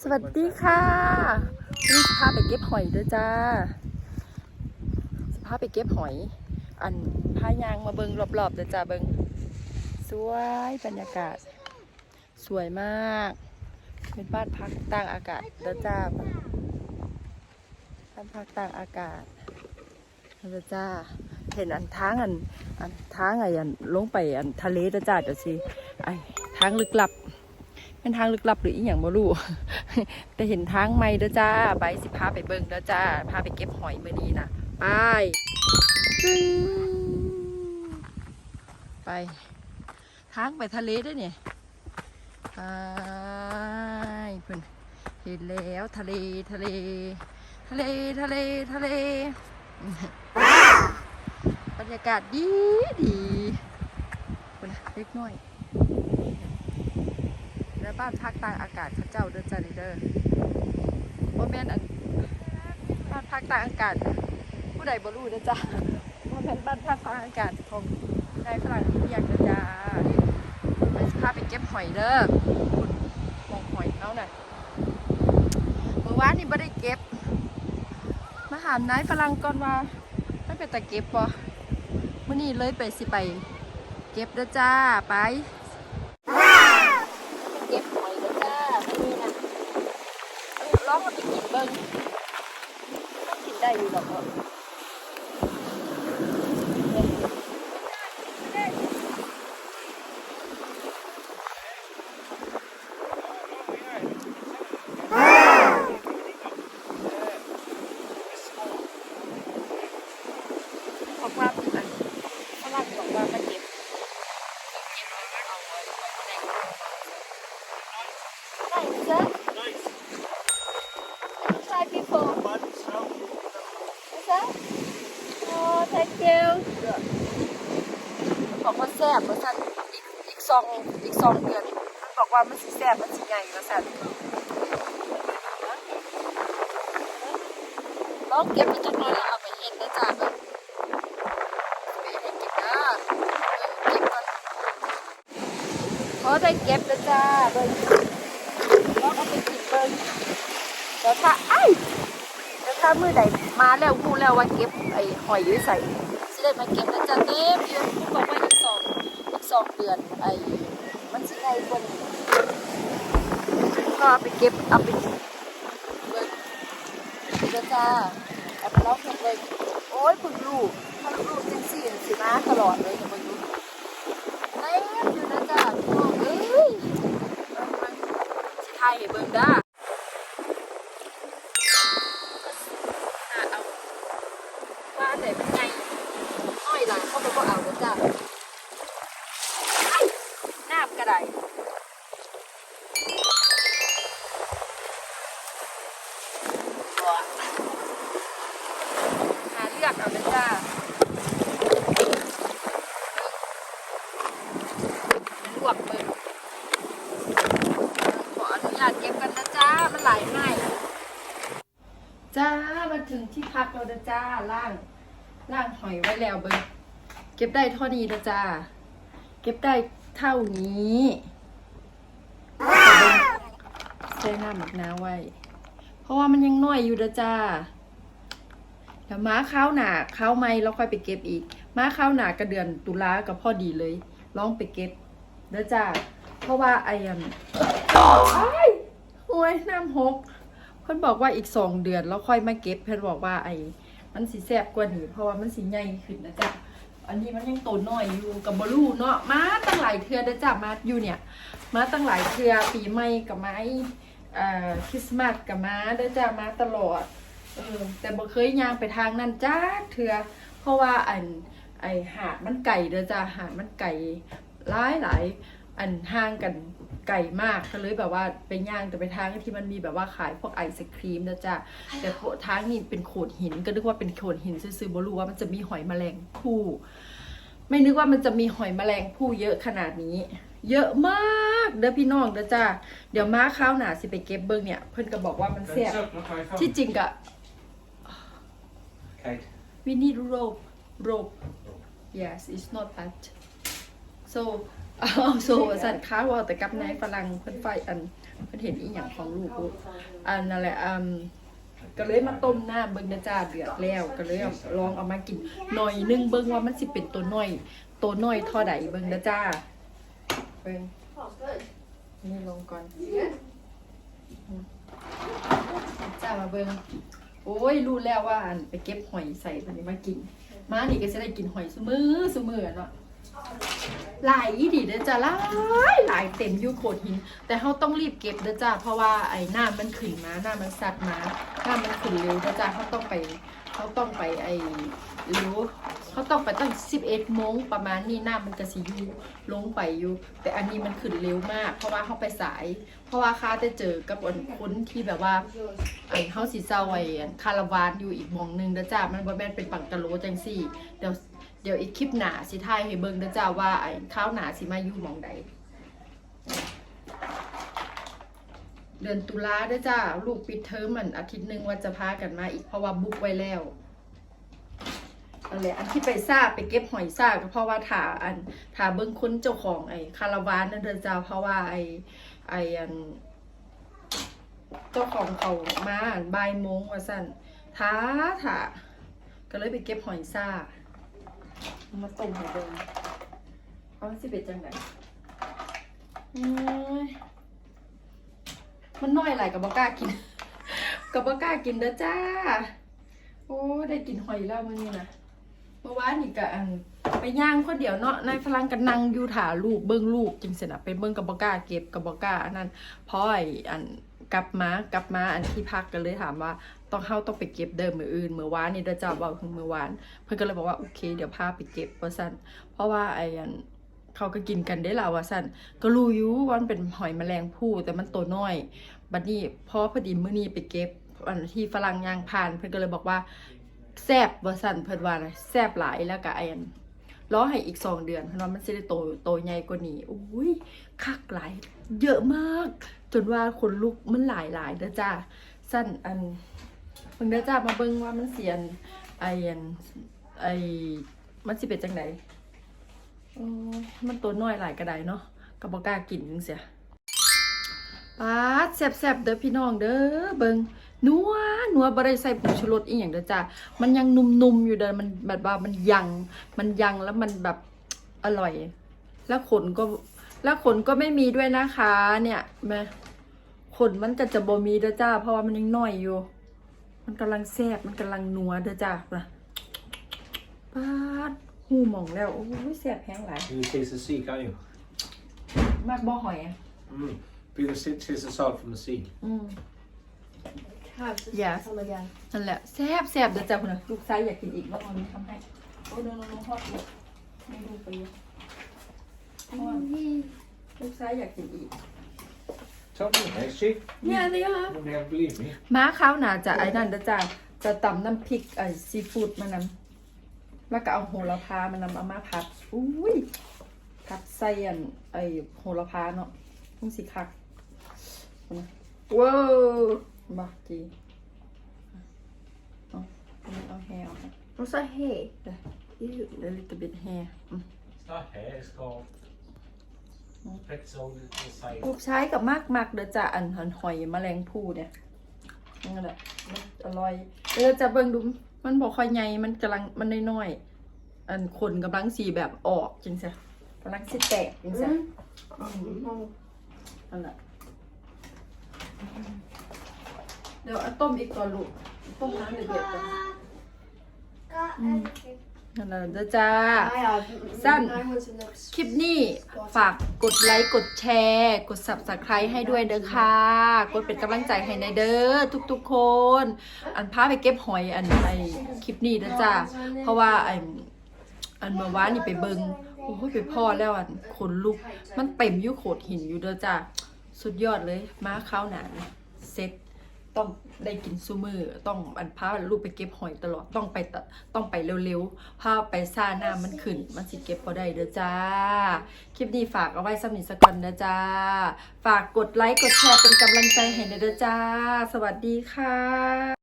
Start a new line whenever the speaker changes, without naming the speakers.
สวัสดีค่ะวันนี้สิพาไปเก็บหอยด้วยจ้าสิพาไปเก็บหอย อันพายางมาเบิงรอบๆเด้อจ้าเบิงสวยบรรยากาศ สวยมาก เป็นบ้านพักต่างอากาศเด้อจ้าบ้านพักต่างอากาศเด้อจ้าเห็นอันทางอันอันทางไอ้อันลงไปอันทะเลเด้อจ้าเดี๋ยวสิไอ้ทางลึกลับ เป็นทางลึกลับหรืออีหยังบ่รู้แต่เห็นทางใหม่เด้อจ้าไปสิพาไปเบิ่งเด้อจ้าพาไปเก็บหอยมื้อนี้นะไปไป ทางไปทะเลด้วยเนี่ยไปเพิ่นเห็นแล้วทะเลทะเล ทะเลทะเลทะเล บรรยากาศดีดีคนน่ะเล็กน้อย บ้านพักตากอากาศเขาเจ้าเด้อจ้าเด้อว่าแม่นบ้านพักตากอากาศ ผู้ใดบ่รู้เด้อจ้าว่าแม่นบ้านพักตากอากาศของนายฝรั่งที่อยากเดจ้าไปพาไปเก็บหอยเด้อคุณมองหอยเขาหน่ะเมื่อวานนี่บ่ได้เก็บ มาหานายฝรั่งก่อนว่าไม่เป็นตะเก็บบ่มื้อนี้เลยไปสิไป เก็บเด้อจ้าไป เก็บหอยแล้วจ้านี่นะ ลองมาไปกินเบิ้งต้องกินได้อยู่หรอกเนาะบอกว่าอันฝรั่งบอกว่ามาเก็บเก็บแล้วก็เอาไว้ไว้แดง Thanks, sir.
Nice.
Try before.
Mud, snow.
Yes, sir. Oh, thank you. บอกว่าแซ่บว่าสั่นอีกอีกสองอีกสองเดือนมันบอกว่ามันสิแซ่บมันสิใหญ่ว่าสั่นลองเก็บไปจักหน่อยแล้วเอาไปเฮ็ดนะจ้าเบิ่งไปเฮ็ดกินเด้อเก็บก่อนพอได้เก็บแล้วจ้าเบิ่งลองเอาไปกินเบิ่งเดี๋ยวถ้าไอ้เดี๋ยวถ้ามื้อใดมาแล้วรู้แล้วว่าเก็บไอ้หอยอยู่ใส่สิได้มาเก็บแล้วจะเต็มเดือนคุณบอกว่า สองเดือนไอ้มันสิไงกว่านี้ก็เอาไปเก็บเอาไปเบิ่งเดี๋ยวจ้าเอาไปเล้าเก็บเลยโอ้ยเพิ่งรู้ถ้ารู้จังสี่สิมาตลอดเลยเบิ่งดูเต็มอยู่นะจ้าพี่น้องเอ้ยเอาไปสิถ่ายให้เบิ่งด้า ที่พักเราจ้าล่างล่างหอยไว้แล้วเบิ้งเก็บได้เท่านี้นะจ้า เก็บได้เท่านี้ใส่น้ำหมักน้ำไว้ เพราะว่ามันยังน้อยอยู่นะจ้าเดี๋ยวม้าข้าวหนาข้าวไม่แล้วค่อยไปเก็บอีก ม้าข้าวหนากระเดือนตุลากับพ่อดีเลยลองไปเก็บเด้อจ้าเพราะว่าไอ้ยันไอ้ห่วยน้ำหก เพิ่นบอกว่าอีกสองเดือนแล้วค่อยมาเก็บ เพิ่นบอกว่าไอ้มันสิแซ่บกว่านี้เพราะว่ามันสิใหญ่ขึ้นนะจ๊ะอันนี้มันยังโตน้อยอยู่กับบลูเนาะมาตั้งหลายเทือนะจ๊ะมาอยู่เนี่ย มาตั้งหลายเทือปีใหม่กับไม้เอ่อคริสต์มาสกับมาเด้อจ้ะมาตลอดเออแต่บ่เคยย่างไปทางนั้นจ้าเทือเพราะว่าอันไอหาดมันไก่เด้อจ้ะหาดมันไก่หลายหลายอันห่างกัน ไก่มากก็เลยแบบว่าไปย่างแต่ไปทางที่มันมีแบบว่าขายพวกไอศครีมนะจ๊ะแต่โขดทางนี่เป็นโขดหินก็นึกว่าเป็นโขดหินซื่อๆบ่รู้ว่ามันจะมีหอยแมลงภู่ไม่นึกว่ามันจะมีหอยแมลงภู่เยอะขนาดนี้ เยอะมากเด้อพี่น้องเด้อจ้าเดี๋ยวม้าข้าวหนาสิไปเก็บเบิ้งเนี่ยเพิ่นก็บอกว่ามันแซ่บ
That's up, look, I found
ที่จริงก็
Kate.
we need rope rope yes it's not that so เอาโซสันค้าว่าแต่กับนายฝรั่งเพิ่นไฟอันเพิ่นเห็นอีหยังของลูกอันนั่นแหละอืมก็เลยมาต้มน้ำเบิ่งนะจ้าเดือดแล้วก็เลยเอาลองเอามากินหน่อยนึงเบิ่งว่ามันสิเป็นตัวน้อย ตัวน้อยเท่าใดเบิ่งนะจ้าเบิ่งนี่ลงก่อนจ้ามาเบิงโอ้ยรู้แล้วว่าอันไปเก็บหอยใส่ตอนนี้มากิน มานี่ก็จะได้กินหอยสมือสมือเนาะ หลายอีดีเด้อจ้าหลายหลายเต็มอยู่โขดหิน แต่เขาต้องรีบเก็บเด้อจ้าเพราะว่าไอ้หน้ามันขึ้นมาหน้ามันสัดมาหน้ามันขึ้นเร็วเด้อจ้าเขาต้องไปเขาต้องไปไอ้ร็วเขาต้องไปตั้งสิบเอ็ดโมงประมาณนี้หน้ามันกระสีอยู่ลงไปอยู่ แต่อันนี้มันขึ้นเร็วมาก เพราะว่าเขาไปสาย เพราะว่าค้าจะเจอกับคนที่แบบว่าไอ้เฮาสิเซาไอ้คาราวานอยู่อีกมองหนึงเด้อจ้ามันบ่แม่นเป็นปังกะโลจังซี่เดี๋ยว เดี๋ยวอีกคลิปหนาสิถ่ายให้เบิ่งเด้อจ้าว่าไอ้ข้าวหนาสิมาอยู่หมองใดเดือนตุลาเด้อจ้า ลูกปิดเทอมมันอาทิตย์หนึ่งว่าจะพากันมาอีกเพราะว่าบุ๊กไว้แล้วนั่นแหละอันที่ไปซ่าไปเก็บหอยซ่าก็เพราะว่าถาอันถาเบิ่งคุ้นเจ้าของไอ้คาราวานนั่นเด้อจ้าเพราะว่าไอ้ไอ้อันเจ้าของเขามาบ่ายโมงว่าสั่นท้าถาก็เลยไปเก็บหอยซ่า มาต้มให้เดิมเอาสิเป็ดจังไหนโอ้ยมันน้อยหลายกับบอกล้ากินกับบอกล้ากินเด้อจ้า โอ้ได้กินหอยแล้วมื้อนี้นะเมื่อวานนี่กะอันไปย่างคนเดียวเนาะนายฝรั่งก็นั่งอยู่ถ่าลูกเบิ้งลูกจังสินะไปเบิ้งกับบอกล้าเก็บกับบอกล้าอันนั้นเพราะไอ้อัน กลับมากลับมาอันที่พักกันเลยถามว่าต้องเข้าต้องไปเก็บเดิมมืออื่นมือวานนี่เด้อจ้าเบาถึงมือวาน เพื่อนก็เลยบอกว่าโอเค เดี๋ยวพาไปเก็บว่าสั่นเพราะว่าไอ้อันเขาก็กินกันได้แล้วว่าสั่นก็รู้อยู่ว่ามันเป็นหอยแมลงภู่แต่มันตัวน้อยบัดนี้พอพอดีมื้อนี้ไปเก็บอันที่ฝรั่งย่างผ่าน เพื่อนก็เลยบอกว่าแซบว่าสั่นเพิ่อนว่าแซบหลายแล้วก็ไอ้อันรอให้อีกสองเดือนเพราะว่ามันจะได้โตโตใหญ่กว่านี้อุ้ยคักหลายเยอะมาก จนว่าคนลุกมันหลายหลายๆเด้อจ้าสั้นอันเพิ่งเด้อจ้ามาเบิ่งว่ามันเสียนไออันไอมันสิเป็นจังไดโอ้ยมันตัวน้อยหลายกระไดเนาะก็บ่กล้ากินจังเสียปาดแซ่บๆเด้อพี่น้องเด้อเบิ่งนัวนัวบ่ได้ใส่ผงชูรสอีหยังเด้อจ้ามันยังนุ่มๆอยู่เด้อมันแบบว่ามันยัง มันยังแล้วมันแบบอร่อย แล้วขนก็ แล้วขนก็ไม่มีด้วยนะคะ เนี่ยแม่ขนมันก็จะบ่มีเด้อจ้า เพราะว่ามันยังน้อยอยู่ มันกำลังแซ่บมันกำลังนัวเด้อจ้านะปาดหูหมองแล้ว โอ้ยแซ่บแห้งหลาย
You can taste the sea, can't you?
มากบ่หอยอะ
Mm. But you can sit- taste the salt from the sea.
อืม
Have to
Yes.
come again.
นั่นแหละแซ่บแซ่บเด้อจ้าคุณน่ะลูกชายอยากกินอีกแล้วเอานี้ทำให้ โอ้ยโน้องๆๆทอดอีกไม่ดูไปอยู่ ทอดลูกชายอยากกินอีก
Tell me, nice chick.
Yeah, they are.
Nobody ever believe me.
ม้าข้าวหนาจะไอ้นั่นเด้อจ้าจะตำน้ำพริกไอ้ซีฟู้ดมานำแล้วก็เอาโหระพามานำเอามาผัดอุ้ยผัดใส่อันไอ้โหระพาเนาะมันสิคักเอามาว้าวมาจีเอาเอาเอาแฮร์ออกนะ
What's that here?
Yeah.
Ew.
a little bit hair อืม
It's not hair, it's called pretzel the side.
ลูกใช้กับมากมากๆเด้อจ้าอันหันหอยแมลงภู่เนี่ยนั่นแหละมันอร่อยเออจะเบิ่งดูมันบอกค่อยใหญ่มันกำลังมันน้อยๆอันคนกำลังสีแบบออกจริงใช่กำลังสิแตกจริงใช่
Mm.
นั่นแหละเดี๋ยวเอาต้มอีกก่อนลูกต้มน้ำเดือดๆก่อน นั่นแหละเด้อจ้า
I have.
Son.
I want to look.
คลิปนี้ฝากกดไลค์กดแชร์ กด subscribe ให้ด้วยเด้อค่ะ กดเป็นกำลังใจให้ในเด้อทุกๆคน อันพาไปเก็บหอยอันไอคลิปนี้เด้อจ้าเพราะว่าอันอันเมื่อวานนี่ไปเบิงโอ้ยไปพ่อแล้วอันขนลุก มันเต็มอยู่โขดหินอยู่เด้อจ้าสุดยอดเลย มาข้าวหนานเซ็ต ต้องได้กินซูมือต้องอันพาลูกไปเก็บหอยตลอดต้องไปต้องไปเร็วๆพาไปซ่าหน้ามันขึ้น มันสิเก็บพอได้เด้อจ้า คลิปนี้ฝากเอาไว้สำหรับสกอนนะจ้า ฝากกดไลค์กดแชร์เป็นกำลังใจให้หน่อยเด้อจ้า สวัสดีค่ะ